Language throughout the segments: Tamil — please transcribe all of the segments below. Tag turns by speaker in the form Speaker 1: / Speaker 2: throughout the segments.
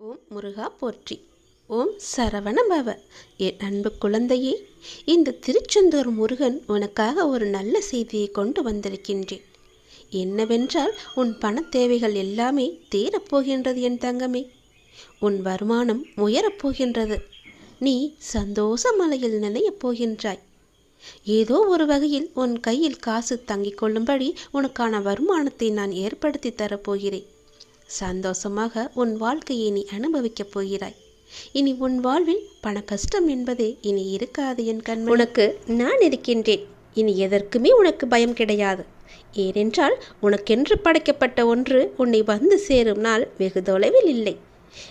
Speaker 1: ஓம் முருகா போற்றி. ஓம் சரவண பவ என் அன்பு குழந்தையே இந்த திருச்செந்தூர் முருகன் உனக்காக ஒரு நல்ல செய்தியை கொண்டு வந்திருக்கின்றேன். என்னவென்றால் உன் பணத் தேவைகள் எல்லாமே தீரப்போகின்றது என் தங்கமே. உன் வருமானம் உயரப் போகின்றது. நீ சந்தோஷ மலையில் நினையப் போகின்றாய். ஏதோ ஒரு வகையில் உன் கையில் காசு தங்கிக் கொள்ளும்படி உனக்கான வருமானத்தை நான் ஏற்படுத்தி தரப்போகிறேன் சந்தோஷமாக உன் வாழ்க்கையை நீ அனுபவிக்கப் போகிறாய். இனி உன் வாழ்வில் பண கஷ்டம் என்பதே இனி இருக்காது என் கண் உனக்கு நான் இருக்கின்றேன். இனி எதற்குமே உனக்கு பயம் கிடையாது. ஏனென்றால் உனக்கென்று படைக்கப்பட்ட ஒன்று உன்னை வந்து சேரும் நாள் வெகு தொலைவில் இல்லை.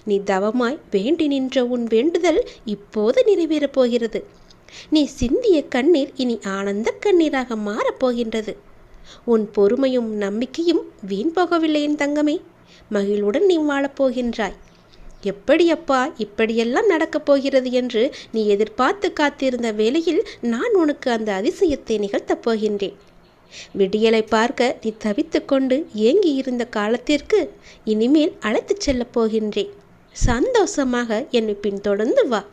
Speaker 1: நீ தவமாய் வேண்டி நின்ற உன் வேண்டுதல் இப்போது நிறைவேறப் போகிறது. நீ சிந்திய கண்ணீர் இனி ஆனந்த கண்ணீராக மாறப்போகின்றது உன் பொறுமையும் நம்பிக்கையும் வீண் போகவில்லை என் தங்கமே. மகிழ்வுடன் நீ வாழப்போகின்றாய். எப்படி அப்பா இப்படியெல்லாம் நடக்கப் போகிறது என்று நீ எதிர்பார்த்து காத்திருந்த வேளையில் நான் உனக்கு அந்த அதிசயத்தை நிகழ்த்தப் போகின்றேன். விடியலை பார்க்க நீ தவித்து கொண்டு ஏங்கி இருந்த காலத்திற்கு இனிமேல் அழைத்துச் செல்லப் போகின்றேன். சந்தோஷமாக என்னை பின்தொடர்ந்து வா.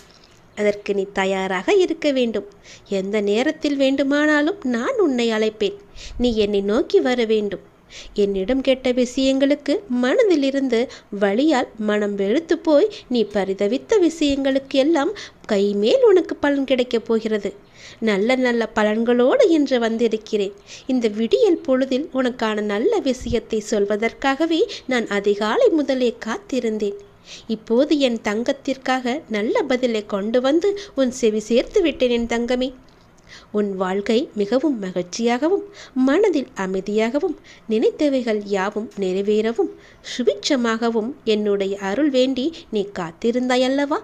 Speaker 1: அதற்கு நீ தயாராக இருக்க வேண்டும். எந்த நேரத்தில் வேண்டுமானாலும் நான் உன்னை அழைப்பேன். நீ என்னை நோக்கி வர வேண்டும். என்னிடம் கேட்ட விஷயங்களுக்கு மனதிலிருந்து வழியால் மனம் வெளுத்து போய் நீ பரிதவித்த விஷயங்களுக்கு எல்லாம் கைமேல் உனக்கு பலன் கிடைக்கப் போகிறது. நல்ல நல்ல பலன்களோடு இன்று வந்திருக்கிறேன். இந்த விடியல் பொழுதில் உனக்கான நல்ல விஷயத்தை சொல்வதற்காகவே நான் அதிகாலை முதலே காத்திருந்தேன். இப்போது என் தங்கத்திற்காக நல்ல பதிலை கொண்டு வந்து உன் செவி சேர்த்து விட்டேன் என் தங்கமே. உன் வாழ்க்கை மிகவும் மகிழ்ச்சியாகவும் மனதில் அமைதியாகவும் நினைத்தவைகள் யாவும் நிறைவேறவும் சுபிட்சமாகவும் என்னுடைய அருள் வேண்டி நீ காத்திருந்தாய் அல்லவா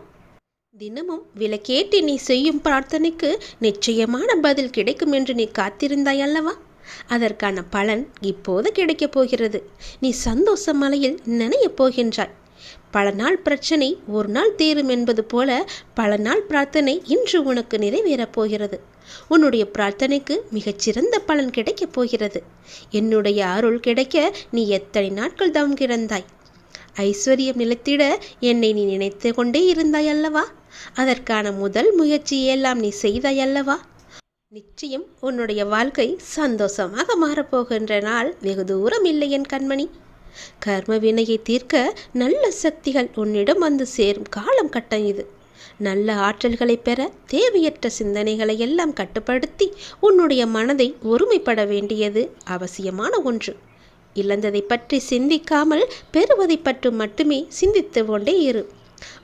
Speaker 1: தினமும் விலக்கேட்டி நீ செய்யும் பிரார்த்தனைக்கு நிச்சயமான பதில் கிடைக்கும் என்று நீ காத்திருந்தாய் அல்லவா அதற்கான பலன் இப்போது கிடைக்கப் போகிறது. நீ சந்தோஷ மலையில் நினையப் போகின்றாய். பல நாள் பிரச்சனை ஒரு நாள் தீரும் என்பது போல பல நாள் பிரார்த்தனை இன்று உனக்கு நிறைவேறப் போகிறது. உன்னுடைய பிரார்த்தனைக்கு மிகச்சிறந்த பலன் கிடைக்கப் போகிறது. என்னுடைய அருள் கிடைக்க நீ எத்தனை நாட்கள் தவம் கிடந்தாய்? ஐஸ்வர்யம் நிலைத்திட என்னை நீ நினைத்து கொண்டே இருந்தாய் அல்லவா? அதற்கான முதல் முயற்சியெல்லாம் நீ செய்தாய் அல்லவா? நிச்சயம் உன்னுடைய வாழ்க்கை சந்தோஷமாக மாறப்போகின்ற நாள் வெகு தூரம் இல்லை என் கண்மணி. கர்ம வினையை தீர்க்க நல்ல சக்திகள் உன்னிடம் வந்து சேரும் காலம் கட்டம் இது. நல்ல ஆற்றல்களை பெற தேவையற்ற சிந்தனைகளை எல்லாம் கட்டுப்படுத்தி உன்னுடைய மனதை ஒருமைப்பட வேண்டியது அவசியமான ஒன்று. இழந்ததை பற்றி சிந்திக்காமல் பெறுவதை பற்றி மட்டுமே சிந்தித்து கொண்டே இரு.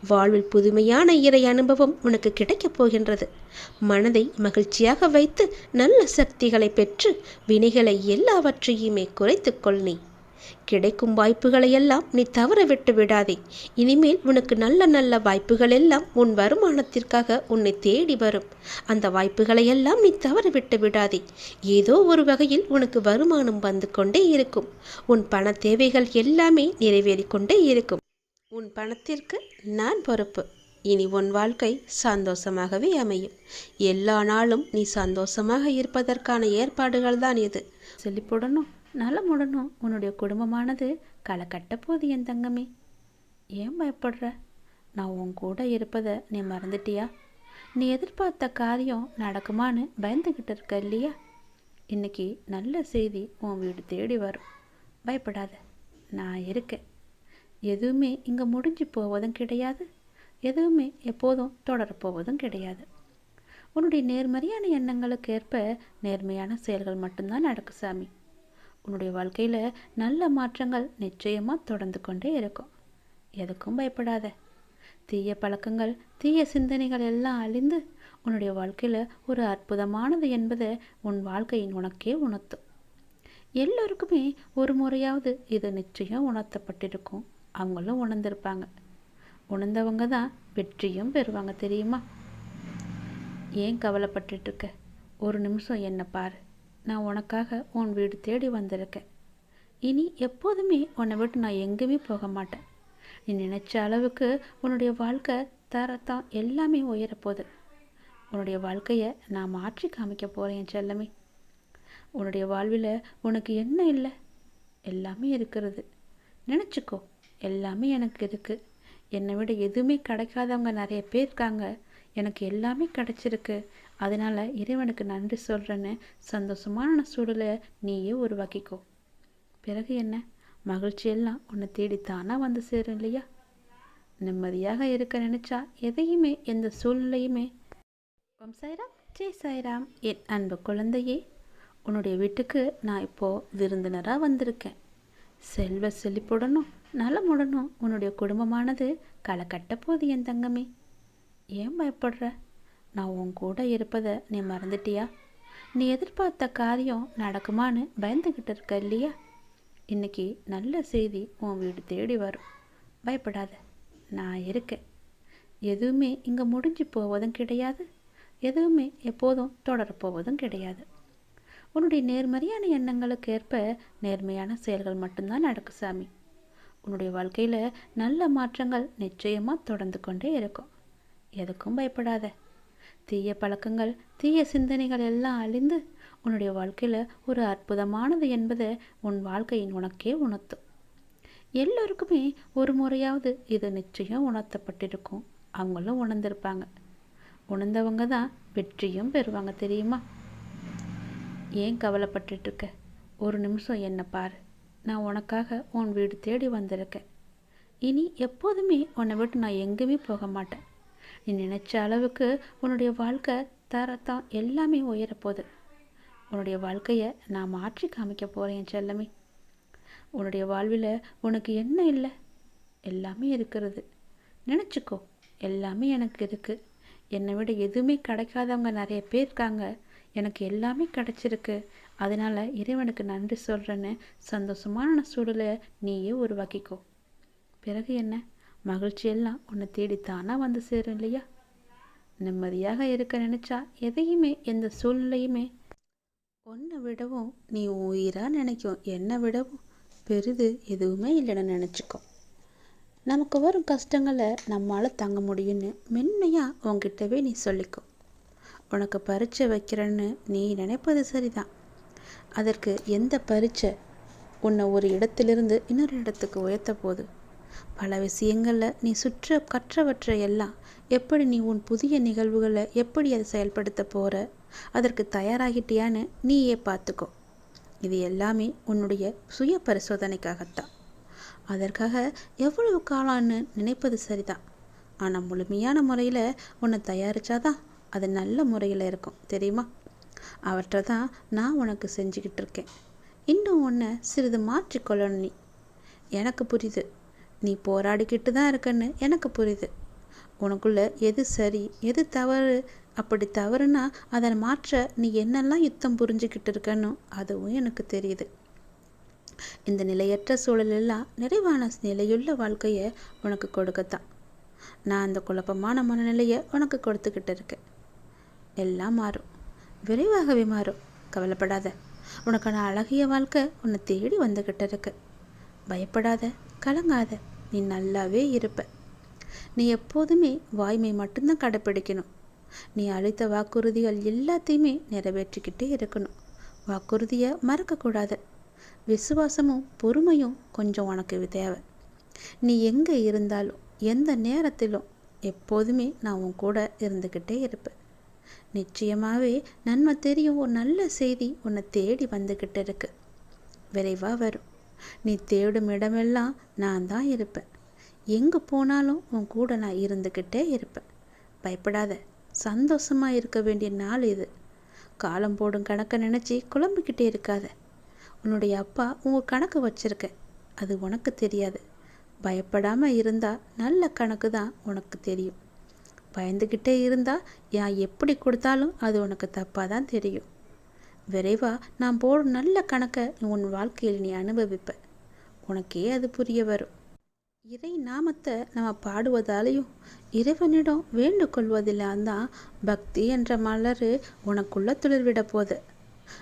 Speaker 1: வாழ்வில் புதுமையான இறை அனுபவம் உனக்கு கிடைக்கப் போகின்றது. மனதை மகிழ்ச்சியாக வைத்து நல்ல சக்திகளை பெற்று வினைகளை எல்லாவற்றையுமே குறைத்துக்கொள் நீ. கிடைக்கும் வாய்ப்புகளையெல்லாம் நீ தவற விட்டு விடாதே. இனிமேல் உனக்கு நல்ல நல்ல வாய்ப்புகள் எல்லாம் உன் வருமானத்திற்காக உன்னை தேடி வரும். அந்த வாய்ப்புகளை எல்லாம் நீ தவற விட்டு விடாதே. ஏதோ ஒரு வகையில் உனக்கு வருமானம் வந்து கொண்டே இருக்கும். உன் பண தேவைகள் எல்லாமே நிறைவேறி கொண்டே இருக்கும். உன் பணத்திற்கு நான் பொறுப்பு. இனி உன் வாழ்க்கை சந்தோஷமாகவே அமையும். எல்லா நாளும் நீ சந்தோஷமாக இருப்பதற்கான ஏற்பாடுகள் தான் இது.
Speaker 2: செழிப்புடனும் நலமுடனும் உன்னுடைய குடும்பமானது களை கட்டப்போகுது என் தங்கமே. ஏன் பயப்படுற? நான் உன் கூட இருப்பதை நீ மறந்துட்டியா? நீ எதிர்பார்த்த காரியம் நடக்குமான்னு பயந்துக்கிட்டு இருக்க இல்லையா? இன்னைக்கு நல்ல செய்தி உன் வீடு தேடி வரும். பயப்படாத நான் இருக்கேன். எதுவுமே இங்கே முடிஞ்சு போவதும் கிடையாது. எதுவுமே எப்போதும் தொடரப்போவதும் கிடையாது. உன்னுடைய நேர்மறையான எண்ணங்களுக்கு ஏற்ப நேர்மையான செயல்கள் மட்டும்தான் நடக்கு சாமி. உன்னுடைய வாழ்க்கையில் நல்ல மாற்றங்கள் நிச்சயமாக தொடர்ந்து கொண்டே இருக்கும். எதுக்கும் பயப்படாத. தீய பழக்கங்கள் தீய சிந்தனைகள் எல்லாம் அழிந்து உன்னுடைய வாழ்க்கையில் ஒரு அற்புதமானது என்பதை உன் வாழ்க்கையின் உனக்கே உணர்த்தும். எல்லோருக்குமே ஒரு முறையாவது இது நிச்சயம் உணர்த்தப்பட்டிருக்கும். அவங்களும் உணர்ந்திருப்பாங்க. உணர்ந்தவங்க தான் வெற்றியும் பெறுவாங்க தெரியுமா? ஏன் கவலைப்பட்டுருக்க ஒரு நிமிஷம் என்ன பாரு. நான் உனக்காக உன் வீடு தேடி வந்திருக்கேன். இனி எப்போதுமே உன்னை விட்டு நான் எங்கேயுமே போக மாட்டேன். நீ நினச்ச அளவுக்கு உன்னுடைய வாழ்க்கை தரத்தான் எல்லாமே உயரப்போகுது. உன்னுடைய வாழ்க்கையை நான் மாற்றி காமிக்க போகிறேன் என் செல்லமே. உன்னுடைய வாழ்வில் உனக்கு என்ன இல்லை? எல்லாமே இருக்கிறது. நினச்சிக்கோ எல்லாமே எனக்கு இருக்குது
Speaker 3: என்னை விட எதுவுமே கிடைக்காதவங்க நிறைய பேர் இருக்காங்க. எனக்கு எல்லாமே கிடச்சிருக்கு. அதனால் இறைவனுக்கு நன்றி சொல்கிறேன்னு சந்தோஷமான சூழலை நீயே உருவாக்கிக்கோ. பிறகு என்ன? மகிழ்ச்சி எல்லாம் உன்னை தேடித்தானா வந்து சேரும் இல்லையா? நிம்மதியாக இருக்க நினச்சா எதையுமே எந்த சூழ்நிலையுமே. ஓம் சாய்ராம். ஜெய் சாய்ராம். என் அன்பு குழந்தையே உன்னுடைய வீட்டுக்கு நான் இப்போது விருந்தினராக வந்திருக்கேன். செல்வ செழிப்புடனும் நலமுடனும் உன்னுடைய குடும்பமானது களை கட்ட போகுது என் தங்கமே. ஏன் பயப்படுற? நான் உன் கூட இருப்பதை நீ மறந்துட்டியா? நீ எதிர்பார்த்த காரியம் நடக்குமான்னு பயந்துக்கிட்டு இருக்க இல்லையா? இன்னைக்கு நல்ல செய்தி உன் வீடு தேடி வரும். பயப்படாத நான் இருக்கேன். எதுவுமே இங்கே முடிஞ்சு போவதும் கிடையாது. எதுவுமே எப்போதும் தொடரப்போவதும் கிடையாது. உன்னுடைய நேர்மறையான எண்ணங்களுக்கு ஏற்ப நேர்மையான செயல்கள் மட்டும்தான் நடக்கும் சாமி. உன்னுடைய வாழ்க்கையில் நல்ல மாற்றங்கள் நிச்சயமாக தொடர்ந்து கொண்டே இருக்கும். எதுக்கும் பயப்படாத. தீய பழக்கங்கள் தீய சிந்தனைகள் எல்லாம் அழிந்து உன்னுடைய வாழ்க்கையில் ஒரு அற்புதமானது என்பதை உன் வாழ்க்கையின் உனக்கே உணர்த்தும். எல்லோருக்குமே ஒரு முறையாவது இது நிச்சயம் உணர்த்தப்பட்டிருக்கும். அவங்களும் உணர்ந்திருப்பாங்க. உணர்ந்தவங்க தான் வெற்றியும் பெறுவாங்க தெரியுமா? ஏன் கவலைப்பட்டுட்டு இருக்க ஒரு நிமிஷம் என்னை பாரு. நான் உனக்காக உன் வீடு தேடி வந்திருக்கேன். இனி எப்போதுமே உன்னை விட்டு நான் எங்கேயுமே போக மாட்டேன். நீ நினச்ச அளவுக்கு உன்னுடைய வாழ்க்கை தரத்தான் எல்லாமே உயரப்போகுது. உன்னுடைய வாழ்க்கையை நான் மாற்றி காமிக்க போகிறேன் என் செல்லமே. உன்னுடைய வாழ்வில் உனக்கு என்ன இல்லை? எல்லாமே இருக்கிறது. நினச்சிக்கோ எல்லாமே எனக்கு இருக்குது என்னை விட எதுவுமே கிடைக்காதவங்க நிறைய பேர் இருக்காங்க. எனக்கு எல்லாமே கிடச்சிருக்கு. அதனால் இறைவனுக்கு நன்றி சொல்கிறேன்னு சந்தோஷமான சூழலை நீயே உருவாக்கிக்கோ. பிறகு என்ன? மகிழ்ச்சி எல்லாம் உன்னை தேடித்தானா வந்து சேரும் இல்லையா? நிம்மதியாக இருக்க நினச்சா எதையுமே எந்த சூழ்நிலையுமே
Speaker 2: உன்னை விடவும் நீ உயிராக நினைக்கும் என்னை விடவும் பெரிது எதுவுமே இல்லைன்னு நினச்சிக்கோ. நமக்கு வரும் கஷ்டங்களை நம்மளால் தாங்க முடியும்னு மென்மையாக உங்ககிட்டவே நீ சொல்லிக்கோ. உனக்கு பரீட்சை வைக்கிறேன்னு நீ நினைப்பது சரிதான். அதற்கு எந்த பரீட்சை உன்னை ஒரு இடத்திலிருந்து இன்னொரு இடத்துக்கு உயர்த்த போகுது? பல விஷயங்களில் நீ சுற்ற கற்றவற்றை எல்லாம் எப்படி நீ உன் புதிய நிகழ்வுகளை எப்படி அதை செயல்படுத்த போகிற அதற்கு தயாராகிட்டியான்னு நீயே பார்த்துக்கோ. இது எல்லாமே உன்னுடைய சுய பரிசோதனைக்காகத்தான். அதற்காக எவ்வளவு காலம்னு நினைப்பது சரிதான். ஆனால் முழுமையான முறையில் உன்னை தயாரித்தாதான் அது நல்ல முறையில் இருக்கும் தெரியுமா? அவற்றை தான் நான் உனக்கு செஞ்சுக்கிட்டு இருக்கேன் இன்னும் உன்னை சிறிது மாற்றிக்கொள்ளணும் நீ. எனக்கு புரியுது. நீ போராடிக்கிட்டு தான் இருக்கன்னு எனக்கு புரியுது. உனக்குள்ள எது சரி எது தவறு? அப்படி தவறுனா அதை மாற்ற நீ என்னெல்லாம் யுத்தம் புரிஞ்சுக்கிட்டு இருக்கன்னு அதுவும் எனக்கு தெரியுது. இந்த நிலையற்ற சூழலெல்லாம் நிறைவான நிலையுள்ள வாழ்க்கையை உனக்கு கொடுக்கத்தான். நான் அந்த குழப்பமான மனநிலையை உனக்கு கொடுத்துக்கிட்டு இருக்கேன். எல்லாம் மாறும். விரைவாகவே மாறும். கவலைப்படாத. உனக்கான அழகிய வாழ்க்கை உன்னை தேடி வந்துக்கிட்டு இருக்கு. பயப்படாத. கலங்காத. நீ நல்லாவே இருப்ப. நீ எப்போதுமே வாய்மை மட்டும்தான் கடைப்பிடிக்கணும். நீ அளித்த வாக்குறுதிகள் எல்லாத்தையுமே நிறைவேற்றிக்கிட்டே இருக்கணும். வாக்குறுதியை மறக்கக்கூடாது. விசுவாசமும் பொறுமையும் கொஞ்சம் உனக்கு தேவை. நீ எங்கே இருந்தாலும் எந்த நேரத்திலும் எப்போதுமே நான் உன் கூட இருந்துக்கிட்டே இருப்பேன். நிச்சயமாகவே நன்மை தெரியும். ஒரு நல்ல செய்தி உன்னை தேடி வந்துக்கிட்டு இருக்கு. விரைவாக வரும். நீ தேடும் இடமெல்லாம் நான் தான் இருப்பேன். எங்கே போனாலும் உன் கூட நான் இருந்துக்கிட்டே இருப்பேன். பயப்படாத. சந்தோஷமாக இருக்க வேண்டிய நாள் இது. காலம் போடும் கணக்கை நினச்சி குழம்பிக்கிட்டே இருக்காத. உன்னுடைய அப்பா உங்கள் கணக்கு வச்சுருக்கேன் அது உனக்கு தெரியாது. பயப்படாமல் இருந்தால் நல்ல கணக்கு தான் உனக்கு தெரியும். பயந்துக்கிட்டே இருந்தால் யான் எப்படி கொடுத்தாலும் அது உனக்கு தப்பாக தான் தெரியும். விரைவாக நான் போடும் நல்ல கணக்கை உன் வாழ்க்கையில் நீ அனுபவிப்ப. உனக்கே அது புரிய வரும். இறை நாமத்தை நம்ம பாடுவதாலேயும் இறைவனிடம் வேண்டுகொள்வதில்லாம் தான் பக்தி என்ற மலர் உனக்குள்ள துளிர்விட போகுது.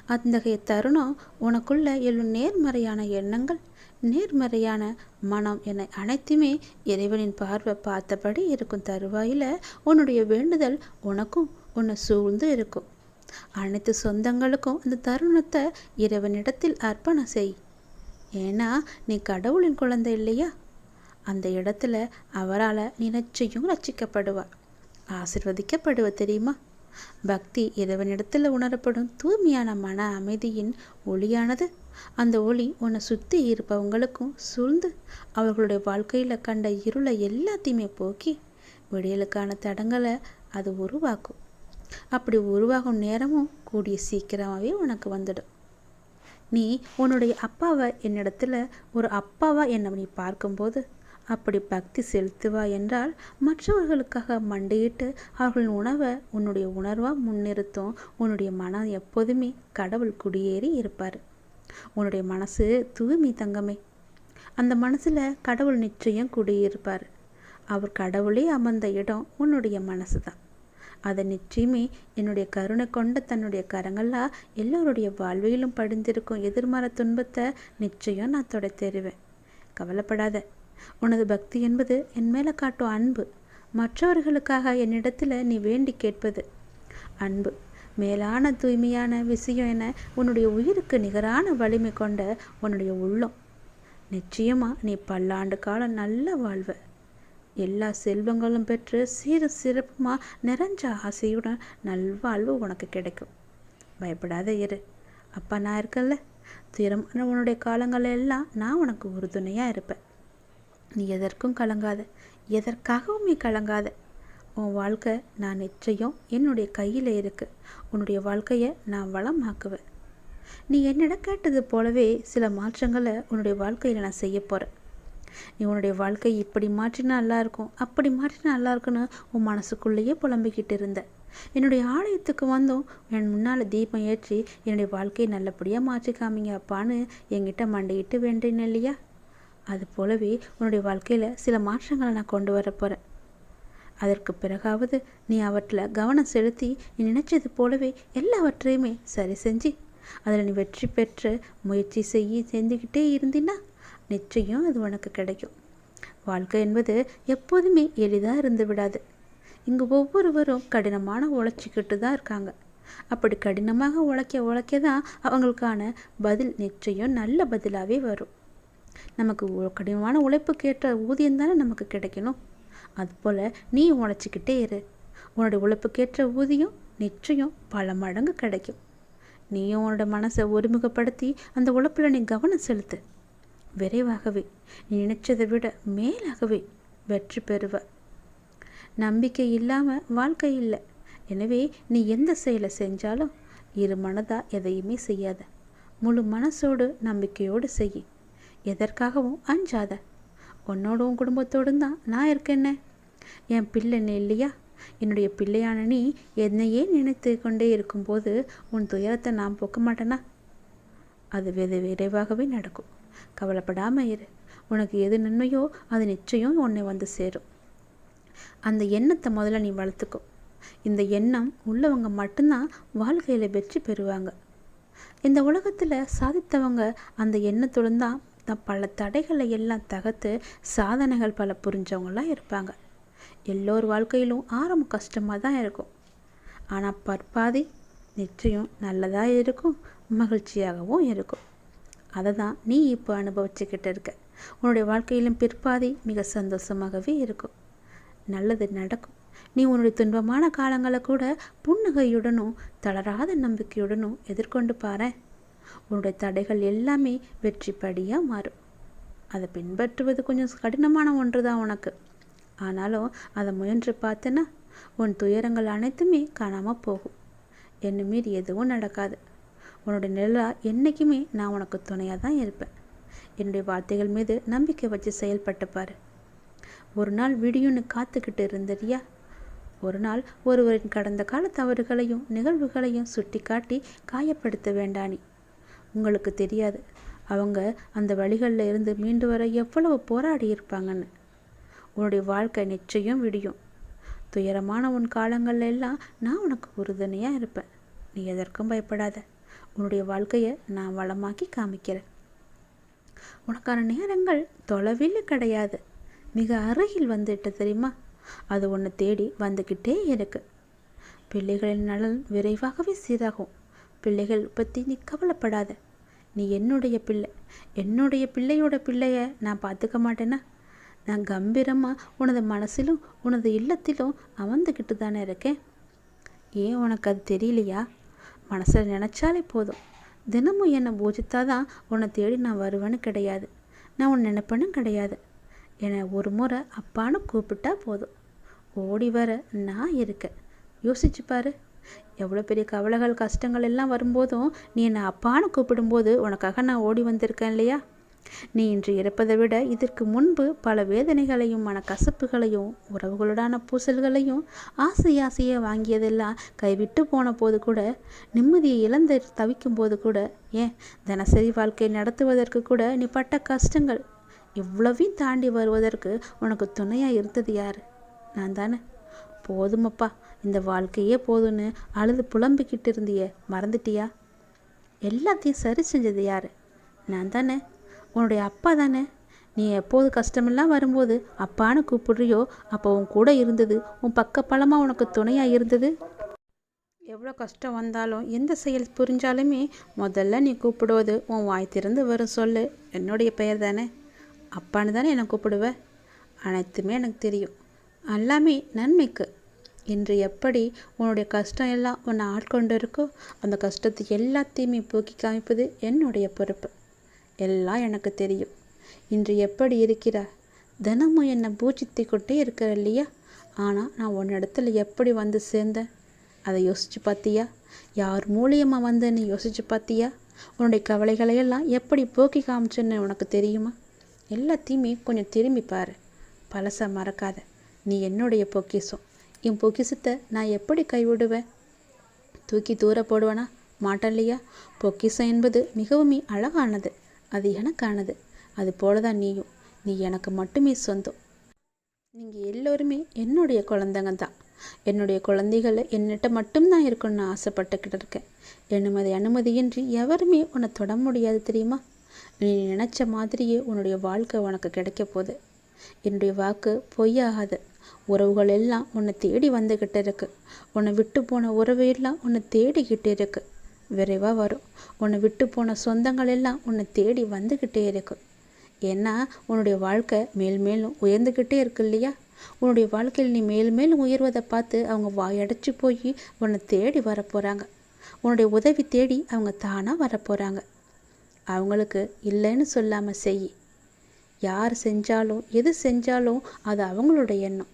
Speaker 2: அத்தகைய தருணம் உனக்குள்ள எழும் நேர்மறையான எண்ணங்கள் நேர்மறையான மனம் என அனைத்துமே இறைவனின் பார்வை பார்த்தபடி இருக்கும் தருவாயில் உன்னுடைய வேண்டுதல் உனக்கும் உன்னை சூழ்ந்து இருக்கும். அனைத்து சொந்தங்களுக்கும் அந்த தருணத்தை இறைவனிடத்தில் அர்ப்பணம் செய். ஏன்னா நீ கடவுளின் குழந்தை இல்லையா? அந்த இடத்துல அவரால் நினைச்சையும் ரச்சிக்கப்படுவார் ரட்சிக்கப்படுவா ஆசிர்வதிக்கப்படுவ தெரியுமா? பக்தி இறைவனிடத்தில் உணரப்படும் தூய்மையான மன அமைதியின் ஒளியானது. அந்த ஒளி உன்னை சுற்றி இருப்பவங்களுக்கும் சூழ்ந்து அவர்களுடைய வாழ்க்கையில் கண்ட இருளை எல்லாத்தையுமே போக்கி விடியலுக்கான தடங்களை அது உருவாக்கும். அப்படி உருவாகும் நேரமும் கூடிய சீக்கிரமாகவே உனக்கு வந்துடும். நீ உன்னுடைய அப்பாவை என்னிடத்துல ஒரு அப்பாவா என்னை நீ பார்க்கும்போது அப்படி பக்தி செலுத்துவா என்றால் மற்றவர்களுக்காக மண்டையிட்டு அவர்களின் உணவை உன்னுடைய உணர்வாக முன்னிறுத்தும். உன்னுடைய மனம் எப்போதுமே கடவுள் குடியேறி இருப்பார். உன்னுடைய மனசு தூய்மை தங்கமே. அந்த மனசில் கடவுள் நிச்சயம் குடியிருப்பார். அவர் கடவுளே அமர்ந்த இடம் உன்னுடைய மனசு தான் அதை நிச்சயமே என்னுடைய கருணை கொண்ட தன்னுடைய கரங்களாக எல்லோருடைய வாழ்விலும் படிந்திருக்கும் எதிர்மறை துன்பத்தை நிச்சயம் நான் தொடை தருவேன் கவலைப்படாத. உனது பக்தி என்பது என் மேலே காட்டும் அன்பு. மற்றவர்களுக்காக என்னிடத்தில் நீ வேண்டி கேட்பது அன்பு. மேலான தூய்மையான விஷயம் என உன்னுடைய உயிருக்கு நிகரான வலிமை கொண்ட உன்னுடைய உள்ளம். நிச்சயமாக நீ பல்லாண்டு காலம் நல்ல வாழ்வ. எல்லா செல்வங்களும் பெற்று சீர சிறப்புமாக நிறைஞ்ச ஆசையுடன் நல்வாழ்வு உனக்கு கிடைக்கும். பயப்படாத இரு. அப்பா நான் இருக்கல்ல திறமான உன்னுடைய காலங்கள் எல்லாம் நான் உனக்கு உறுதுணையாக இருப்பேன். நீ எதற்கும் கலங்காத. எதற்காகவும் நீ கலங்காத. உன் வாழ்க்கை நான் நிச்சயம் என்னுடைய கையில் இருக்கு. உன்னுடைய வாழ்க்கையை நான் வளமாக்குவேன். நீ என்னிடம் கேட்டது போலவே சில மாற்றங்களை உன்னுடைய வாழ்க்கையில் நான் செய்ய போகிறேன் நீ உன்னுடைய வாழ்க்கை இப்படி மாற்றினா நல்லா இருக்கும் அப்படி மாற்றினா நல்லா இருக்குன்னு உன் மனசுக்குள்ளேயே புலம்பிக்கிட்டு இருந்த. என்னுடைய ஆலயத்துக்கு வந்தோம். என் முன்னால் தீபம் ஏற்றி என்னுடைய வாழ்க்கையை நல்லபடியாக மாற்றி காமிங்க அப்பான்னு என்கிட்ட மண்டையிட்டு வேண்டேன் இல்லையா? அது போலவே உன்னுடைய வாழ்க்கையில் சில மாற்றங்களை நான் கொண்டு வர போகிறேன் அதற்கு பிறகாவது நீ அவற்றில் கவனம் செலுத்தி நீ நினைச்சது போலவே எல்லாவற்றையுமே சரி செஞ்சு அதில் நீ வெற்றி பெற்று முயற்சி செய்ய செஞ்சுக்கிட்டே இருந்தின்னா நிச்சயம் அது உனக்கு கிடைக்கும். வாழ்க்கை என்பது எப்போதுமே எளிதாக இருந்து விடாது. இங்கு ஒவ்வொருவரும் கடினமான உழைச்சிக்கிட்டு தான் இருக்காங்க. அப்படி கடினமாக உழைக்க உழைக்க தான் அவங்களுக்கான பதில் நிச்சயம் நல்ல பதிலாகவே வரும். நமக்கு கடினமான உழைப்புக்கேற்ற ஊதியம் தானே நமக்கு கிடைக்கணும். அதுபோல் நீ உழைச்சிக்கிட்டே இரு. உன்னோட உழைப்புக்கேற்ற ஊதியம் நிச்சயம் பல மடங்கு கிடைக்கும். நீயும் உன்னோட மனசை ஒருமுகப்படுத்தி அந்த உழைப்பில் நீ கவனம் செலுத்து. விரைவாகவே நீ நினைச்சதை விட மேலாகவே வெற்றி பெறுவ. நம்பிக்கை இல்லாமல் வாழ்க்கை இல்லை. எனவே நீ எந்த செயலை செஞ்சாலும் இரு மனதாக எதையுமே செய்யாத. முழு மனசோடு நம்பிக்கையோடு செய் எதற்காகவும் அஞ்சாத. உன்னோட உன் குடும்பத்தோடும் தான் நான் இருக்கேனே என் பிள்ளை இல்லையா? என்னுடைய பிள்ளையான நீ என்னையே நினைத்து கொண்டே இருக்கும்போது உன் துயரத்தை நான் போக்க மாட்டேனா? அது வெது விரைவாகவே நடக்கும். கவலைப்படாமல் இரு. உனக்கு எது நன்மையோ அது நிச்சயம் உன்னை வந்து சேரும். அந்த எண்ணத்தை முதல்ல நீ வளர்த்துக்கோ. இந்த எண்ணம் உள்ளவங்க மட்டும்தான் வாழ்க்கையில் வெற்றி பெறுவாங்க. இந்த உலகத்தில் சாதித்தவங்க அந்த எண்ணத்துடன் தான் தான் பல தடைகளை எல்லாம் தகர்த்து சாதனைகள் பல புரிஞ்சவங்களாம் இருப்பாங்க. எல்லோர் வாழ்க்கையிலும் ஆரம்பம் கஷ்டமாக தான் இருக்கும். ஆனால் பற்பாதி நிச்சயம் நல்லதாக இருக்கும் மகிழ்ச்சியாகவும் இருக்கும். அதை தான் நீ இப்போ அனுபவிச்சுக்கிட்டு இருக்க. உன்னுடைய வாழ்க்கையிலும் பிற்பாதி மிக சந்தோஷமாகவே இருக்கும். நல்லது நடக்கும். நீ உன்னுடைய துன்பமான காலங்களை கூட புன்னகையுடனும் தளராத நம்பிக்கையுடனும் எதிர்கொண்டு பாரேன். உன்னுடைய தடைகள் எல்லாமே வெற்றிப்படியாக மாறும். அதை பின்பற்றுவது கொஞ்சம் கடினமான ஒன்று தான் உனக்கு. ஆனாலும் அதை முயன்று பார்த்தேன்னா உன் துயரங்கள் அனைத்துமே காணாமல் போகும். என்னை மீறி எதுவும் நடக்காது. உன்னோட நிழலா என்றைக்குமே நான் உனக்கு துணையாக தான் இருப்பேன். என்னுடைய வார்த்தைகள் மீது நம்பிக்கை வச்சு செயல்பட்டு பாரு. ஒரு நாள் விடியும்னு காத்துக்கிட்டு இருந்தறியா ஒரு நாள் ஒருவரின் கடந்த கால தவறுகளையும் நிகழ்வுகளையும் சுட்டி காட்டி காயப்படுத்த வேண்டானி உங்களுக்கு தெரியாது. அவங்க அந்த வழிகளில் இருந்து மீண்டு வர எவ்வளவு போராடி இருப்பாங்கன்னு. உன்னுடைய வாழ்க்கை நிச்சயம் விடியும். துயரமான உன் காலங்கள்ல எல்லாம் நான் உனக்கு உறுதுணையாக இருப்பேன். நீ எதற்கும் பயப்படாத. உன்னுடைய வாழ்க்கையை நான் வளமாக்கி காமிக்கிறேன். உனக்கான நேரங்கள் தொலைவில் கிடையாது. மிக அருகில் வந்துட்டு தெரியுமா? அது உன்னை தேடி வந்துக்கிட்டே இருக்கு. பிள்ளைகளின் நலன் விரைவாகவே சீராகும். பிள்ளைகள் பற்றி நீ கவலைப்படாத. நீ என்னுடைய பிள்ளை. என்னுடைய பிள்ளையோட பிள்ளைய நான் பார்த்துக்க மாட்டேன்னா நான் கம்பீரமாக உனது மனசிலும் உனது இல்லத்திலும் அமர்ந்துக்கிட்டு தானே இருக்கேன். ஏன் உனக்கு அது தெரியலையா? மனசில் நினச்சாலே போதும். தினமும் என்னை பூஜித்தாதான் உன்னை தேடி நான் வருவேன்னு கிடையாது. நான் உன்னை நினைப்பேன்னு கிடையாது. என்னை ஒரு முறை அப்பான்னு கூப்பிட்டா போதும். ஓடி வர நான் இருக்கேன். யோசிச்சு பாரு. எவ்வளோ பெரிய கவலைகள் கஷ்டங்கள் எல்லாம் வரும்போதும் நீ என்னை அப்பான்னு கூப்பிடும்போது உனக்காக நான் ஓடி வந்திருக்கேன் இல்லையா? நீ இன்று இறப்பதை விட இதற்கு முன்பு பல வேதனைகளையும் மனக்கசப்புகளையும் உறவுகளுடான பூசல்களையும் ஆசை ஆசையை வாங்கியதெல்லாம் கைவிட்டு போன போது கூட நிம்மதியை இழந்து தவிக்கும் போது கூட ஏன் தினசரி வாழ்க்கை நடத்துவதற்கு கூட நீ பட்ட கஷ்டங்கள் இவ்வளவையும் தாண்டி வருவதற்கு உனக்கு துணையாக இருந்தது யார்? நான் தானே? போதுமப்பா இந்த வாழ்க்கையே போதும்னு அழுது புலம்பிக்கிட்டு இருந்தியே மறந்துட்டியா? எல்லாத்தையும் சரி செஞ்சது யார்? நான் தானே? உன்னுடைய அப்பா தானே? நீ எப்போது கஷ்டமெல்லாம் வரும்போது அப்பான்னு கூப்பிடுறியோ அப்போ உன் கூட இருந்தது உன் பக்க பலமாக உனக்கு துணையாக இருந்தது? எவ்வளோ கஷ்டம் வந்தாலும் எந்த செயல் புரிஞ்சாலுமே முதல்ல நீ கூப்பிடுவது உன் வாய் திறந்து வரும் சொல்லு. என்னுடைய பெயர் தானே? அப்பான்னு தானே என்னை கூப்பிடுவ? அனைத்துமே எனக்கு தெரியும். எல்லாமே நன்மைக்கு. இன்று எப்படி உன்னுடைய கஷ்டம் எல்லாம் உன்னை ஆட்கொண்டு இருக்கோ அந்த கஷ்டத்தை எல்லாத்தையுமே போக்கி காமிப்பது என்னுடைய பொறுப்பு. எல்லாம் எனக்கு தெரியும். இன்று எப்படி இருக்கிறா தினமும் என்னை பூஜித்து கொண்டே இருக்கிற இல்லையா? ஆனால் நான் உன்னிடத்துல எப்படி வந்து சேர்ந்தேன்? அதை யோசிச்சு பார்த்தியா? யார் மூலியமாக வந்தேன்னு யோசிச்சு பார்த்தியா? உன்னுடைய கவலைகளையெல்லாம் எப்படி போக்கி காமிச்சேன்னு உனக்கு தெரியுமா? எல்லாத்தையுமே கொஞ்சம் திரும்பி பாரு. பழச மறக்காத. நீ என்னுடைய பொக்கிஷம். என் பொக்கிஷத்தை நான் எப்படி கைவிடுவேன்? தூக்கி தூர போடுவேனா? மாட்டேன் இல்லையா பொக்கிசம் என்பது மிகவும் அழகானது. அது எனக்கானது. அது போல தான் நீயும். நீ எனக்கு மட்டுமே சொந்தம். நீங்கள் எல்லோருமே என்னுடைய குழந்தைங்க தான் என்னுடைய குழந்தைகள் என்னிட்ட மட்டும்தான் இருக்கணும்னு ஆசைப்பட்டுக்கிட்டு இருக்கேன். அனுமதி அனுமதியின்றி எவருமே உன்னை தொட முடியாது தெரியுமா? நீ நினச்ச மாதிரியே உன்னுடைய வாழ்க்கை உனக்கு கிடைக்க போகுது. என்னுடைய வாக்கு பொய்யாகாது. உறவுகள் எல்லாம் உன்னை தேடி வந்துக்கிட்டு இருக்கு. உன்னை விட்டு போன உறவு எல்லாம் உன்னை தேடிக்கிட்டு இருக்கு. விரைவாக வரும். உன்னை விட்டு போன சொந்தங்கள் எல்லாம் உன்னை தேடி வந்துக்கிட்டே இருக்கு. ஏன்னா உன்னுடைய வாழ்க்கை மேல் மேலும் உயர்ந்துக்கிட்டே இருக்கு இல்லையா? உன்னுடைய வாழ்க்கையில் நீ மேல் மேலும் உயர்வதை பார்த்து அவங்க வாயடைச்சு போய் உன்னை தேடி வரப்போகிறாங்க உன்னுடைய உதவி தேடி அவங்க தானாக வரப்போகிறாங்க அவங்களுக்கு இல்லைன்னு சொல்லாமல் செய். யார் செஞ்சாலும் எது செஞ்சாலும் அது அவங்களோட எண்ணம்.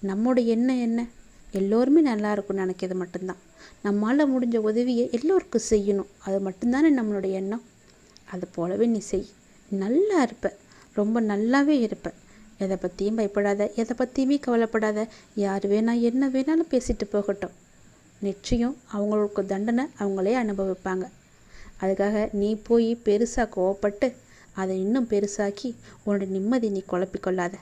Speaker 2: நம்முடைய எண்ணம் என்ன? எல்லோருமே நல்லா இருக்கும்னு நினைக்கிறது மட்டும்தான். நம்மால் முடிஞ்ச உதவியை எல்லோருக்கும் செய்யணும். அது மட்டும்தானே நம்மளுடைய எண்ணம். அது போலவே நீ செய். நல்லா இருப்ப. ரொம்ப நல்லாவே இருப்ப. எதை பற்றியும் பயப்படாத. எதை பற்றியுமே கவலைப்படாத. யார் வேணால் என்ன வேணாலும் பேசிட்டு போகட்டும். நிச்சயம் அவங்களுக்கு தண்டனை அவங்களே அனுபவிப்பாங்க. அதுக்காக நீ போய் பெருசாக கோவப்பட்டு அதை இன்னும் பெருசாக்கி உன்னோட நிம்மதி நீ குழப்பிக்கொள்ளாத.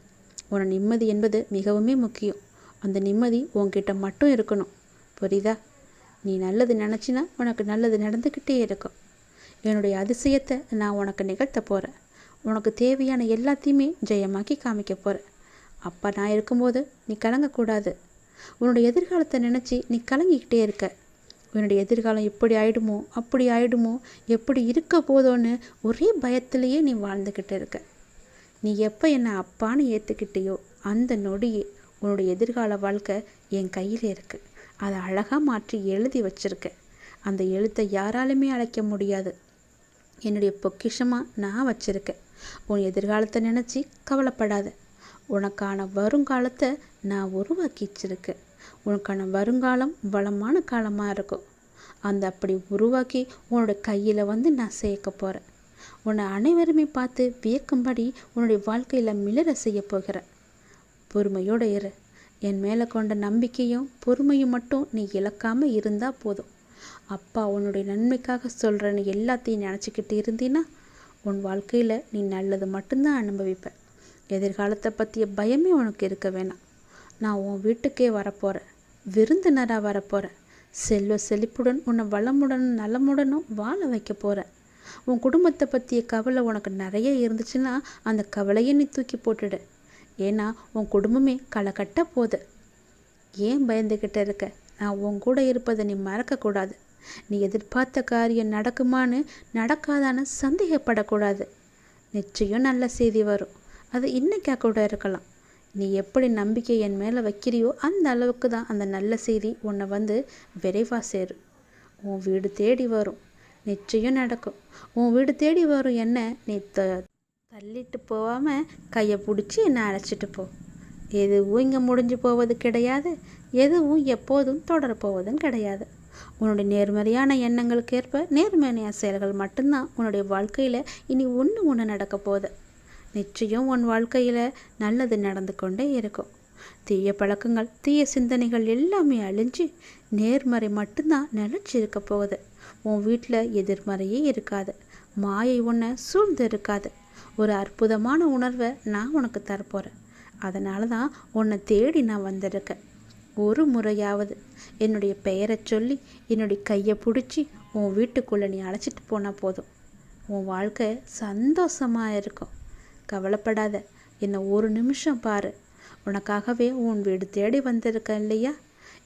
Speaker 2: உன நிம்மதி என்பது மிகவுமே முக்கியம். அந்த நிம்மதி உன்கிட்ட மட்டும் இருக்கணும். புரியுதா? நீ நல்லது நினச்சினா உனக்கு நல்லது நடந்துக்கிட்டே இருக்கும். என்னுடைய அதிசயத்தை நான் உனக்கு நிகழ்த்த போகிறேன் உனக்கு தேவையான எல்லாத்தையுமே ஜெயமாக்கி காமிக்க போகிறேன் அப்போ நான் இருக்கும்போது நீ கலங்கக்கூடாது. உன்னுடைய எதிர்காலத்தை நினச்சி நீ கலங்கிக்கிட்டே இருக்க. உன்னுடைய எதிர்காலம் இப்படி ஆயிடுமோ அப்படி ஆயிடுமோ எப்படி இருக்க போதோன்னு ஒரே பயத்திலேயே நீ வாழ்ந்துக்கிட்டு இருக்க. நீ எப்போ என்னை அப்பான்னு ஏற்றுக்கிட்டியோ அந்த நொடியே உன்னுடைய எதிர்கால வாழ்க்கை என் கையில் இருக்குது அதை அழகாக மாற்றி எழுதி வச்சிருக்க. அந்த எழுத்தை யாராலுமே அழைக்க முடியாது. என்னுடைய பொக்கிஷமாக நான் வச்சிருக்கேன் உன் எதிர்காலத்தை நினச்சி கவலைப்படாத. உனக்கான வருங்காலத்தை நான் உருவாக்கி வச்சிருக்கேன் உனக்கான வருங்காலம் வளமான காலமாக இருக்கும். அந்த அப்படி உருவாக்கி உன்னோட கையில் வந்து நான் சேர்க்க போகிறேன் உன்னை அனைவருமே பார்த்து வியக்கும்படி உன்னுடைய வாழ்க்கையில் மிளற செய்ய போகிற. பொறுமையோடு இரு. என் மேலே கொண்ட நம்பிக்கையும் பொறுமையும் மட்டும் நீ இழக்காமல் இருந்தால் போதும். அப்பா உன்னுடைய நன்மைக்காக சொல்கிறேன்னு எல்லாத்தையும் நினச்சிக்கிட்டு இருந்தீன்னா உன் வாழ்க்கையில் நீ நல்லது மட்டும்தான் அனுபவிப்ப. எதிர்காலத்தை பற்றிய பயமே உனக்கு இருக்க வேணாம். நான் உன் வீட்டுக்கே வரப்போகிறேன் விருந்தினராக வரப்போகிறேன் செல்வ செழிப்புடன் உன்னை வளமுடனும் நலமுடனும் வாழ வைக்க போகிறேன் உன் குடும்பத்தை பற்றிய கவலை உனக்கு நிறைய இருந்துச்சுன்னா அந்த கவலையை நீ தூக்கி போட்டுடு. ஏன்னா உன் குடும்பமே களை கட்ட போகுது. ஏன் பயந்துக்கிட்ட இருக்க? நான் உன் கூட இருப்பதை நீ மறக்கக்கூடாது. நீ எதிர்பார்த்த காரியம் நடக்குமான்னு நடக்காதான்னு சந்தேகப்படக்கூடாது. நிச்சயம் நல்ல செய்தி வரும். அது இன்னைக்கா கூட இருக்கலாம். நீ எப்படி நம்பிக்கை என் மேலே வைக்கிறியோ அந்த அளவுக்கு தான் அந்த நல்ல செய்தி உன்னை வந்து விரைவாக சேரும். உன் வீடு தேடி வரும். நிச்சயம் நடக்கும். உன் வீடு தேடி வரும் என்ன? நீ த தள்ளிட்டு போகாமல் கையை பிடிச்சி என்னை அழைச்சிட்டு போ. எதுவும் இங்கே முடிஞ்சு போவது கிடையாது. எதுவும் எப்போதும் தொடர போவதும் கிடையாது. உன்னுடைய நேர்மறையான எண்ணங்களுக்கு ஏற்ப நேர்மறையான செயல்கள் மட்டும்தான் உன்னுடைய வாழ்க்கையில் இனி ஒன்று ஒன்று நடக்க போகுது. நிச்சயம் உன் வாழ்க்கையில் நல்லது நடந்து கொண்டே இருக்கும். தீய பழக்கங்கள் தீய சிந்தனைகள் எல்லாமே அழிஞ்சு நேர்மறை மட்டும்தான் நிலச்சி இருக்க போகுது. உன் வீட்டில் எதிர்மறையே இருக்காது. மாயை உன்னை சூழ்ந்து இருக்காது ஒரு அற்புதமான உணர்வை நான் உனக்கு தரப்போகிறேன் அதனால தான் உன்னை தேடி நான் வந்திருக்கேன். ஒரு முறையாவது என்னுடைய பெயரை சொல்லி என்னுடைய கையை பிடிச்சி உன் வீட்டுக்குள்ளே நீ அழைச்சிட்டு போனால் போதும். உன் வாழ்க்கை சந்தோஷமாக இருக்கும். கவலைப்படாத. என்னை ஒரு நிமிஷம் பாரு. உனக்காகவே உன் வீடு தேடி வந்திருக்கேன் இல்லையா?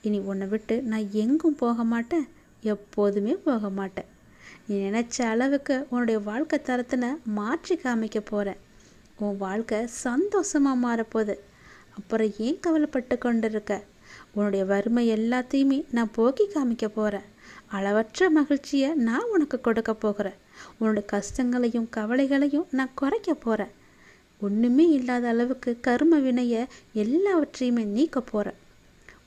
Speaker 2: இனி உன்னை விட்டு நான் எங்கும் போக மாட்டேன். எப்போதுமே போக மாட்டேன் நீ நினச்ச அளவுக்கு உன்னுடைய வாழ்க்கை தரத்தினை மாற்றி காமிக்க போகிறேன் உன் வாழ்க்கை சந்தோஷமாக மாறப்போகுது. அப்புறம் ஏன் கவலைப்பட்டு கொண்டிருக்க? உன்னுடைய வறுமை எல்லாத்தையுமே நான் போக்கி காமிக்க போகிறேன் அளவற்ற மகிழ்ச்சியை நான் உனக்கு கொடுக்க போகிறேன். உன்னோட கஷ்டங்களையும் கவலைகளையும் நான் குறைக்க போகிறேன் ஒன்றுமே இல்லாத அளவுக்கு கரும வினையை எல்லாவற்றையுமே நீக்க போகிறேன்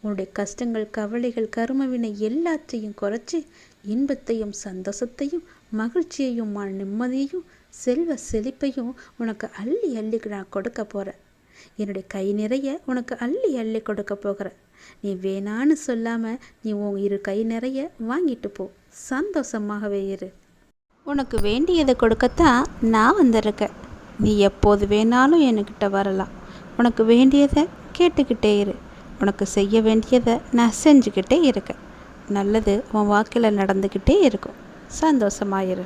Speaker 2: உன்னுடைய கஷ்டங்கள் கவலைகள் கரும வினை எல்லாத்தையும் குறைச்சி இன்பத்தையும் சந்தோஷத்தையும் மகிழ்ச்சியையும் மன நிம்மதியையும் செல்வ செழிப்பையும் உனக்கு அள்ளி அள்ளி நான் கொடுக்க போகிறேன் என்னுடைய கை நிறைய உனக்கு அள்ளி அள்ளி கொடுக்க போகிற நீ வேணான்னு சொல்லாமல் நீ உன் இரு கை நிறைய வாங்கிட்டு போ. சந்தோஷமாகவே இரு. உனக்கு வேண்டியதை கொடுக்கத்தான் நான் வந்திருக்கேன். நீ எப்போது வேணாலும் என்கிட்ட வரலாம். உனக்கு வேண்டியதை கேட்டுக்கிட்டே இரு. உனக்கு செய்ய வேண்டியதை நான் செஞ்சுக்கிட்டே இருக்கேன். நல்லது உன் வாக்கில் நடந்துக்கிட்டே இருக்கும். சந்தோஷமாயிரு.